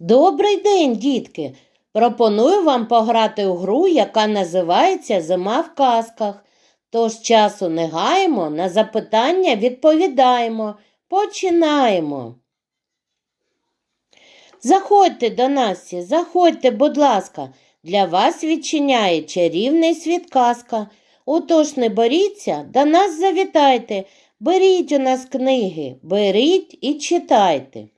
Добрий день, дітки! Пропоную вам пограти у гру, яка називається Зима в казках. Тож часу не гаємо, на запитання відповідаємо. Починаємо. Заходьте до нас, заходьте, будь ласка. Для вас відчиняє чарівний світ казка. Отож не боріться, до нас завітайте. Беріть у нас книги, беріть і читайте.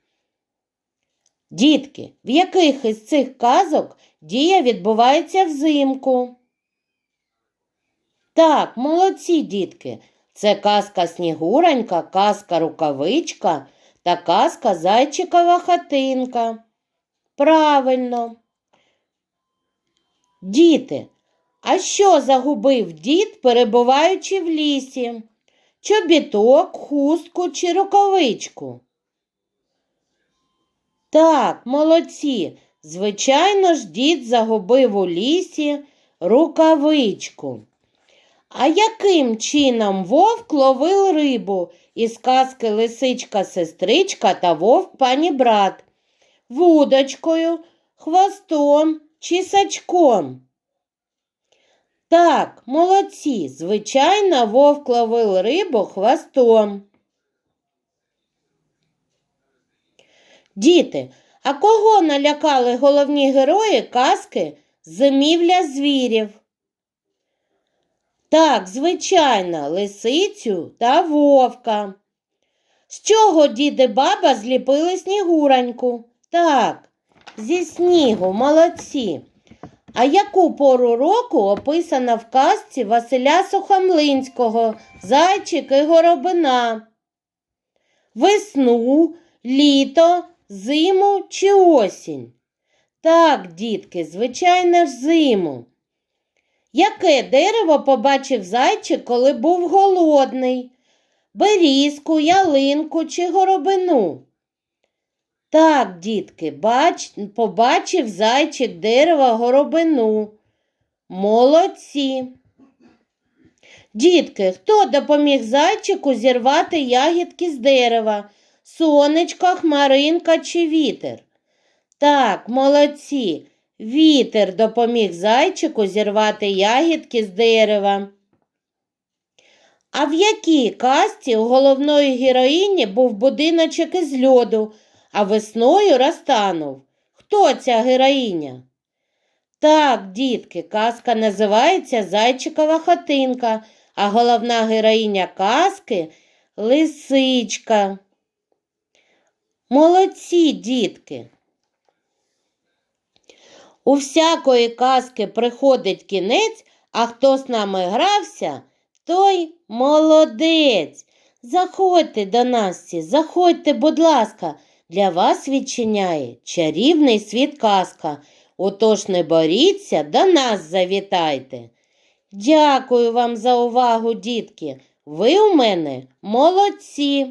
Дітки, в яких із цих казок дія відбувається взимку? Так, молодці, дітки. Це казка Снігуронька, казка Рукавичка та казка Зайчикова хатинка. Правильно. Діти, а що загубив дід, перебуваючи в лісі? Чобіток, хустку чи рукавичку? Так, молодці. Звичайно ж, дід загубив у лісі рукавичку. А яким чином вовк ловив рибу із казки лисичка сестричка та вовк пані брат? Вудочкою, хвостом чи сачком? Так, молодці. Звичайно, вовк ловив рибу хвостом. Діти, а кого налякали головні герої казки Зимівля звірів? Так, звичайно, лисицю та вовка. З чого діди баба зліпили снігуроньку? Так, зі снігу, молодці. А яку пору року описана в казці Василя Сухомлинського Зайчик і горобина? Весну, літо, зиму чи осінь? Так, дітки, звичайно ж, зиму. Яке дерево побачив зайчик, коли був голодний? Берізку, ялинку чи горобину? Так, дітки, бач, побачив зайчик дерева горобину. Молодці. Дітки, хто допоміг зайчику зірвати ягідки з дерева? Сонечко, хмаринка чи вітер? Так, молодці. Вітер допоміг зайчику зірвати ягідки з дерева. А в якій казці у головної героїні був будиночок із льоду, а весною розтанув? Хто ця героїня? Так, дітки, казка називається Зайчикова хатинка, а головна героїня казки лисичка. Молодці, дітки. У всякої казки приходить кінець, а хто з нами грався, той молодець. Заходьте до нас, всі, заходьте, будь ласка, для вас відчиняє чарівний світ казка. Отож не боріться, до нас завітайте. Дякую вам за увагу, дітки. Ви у мене молодці.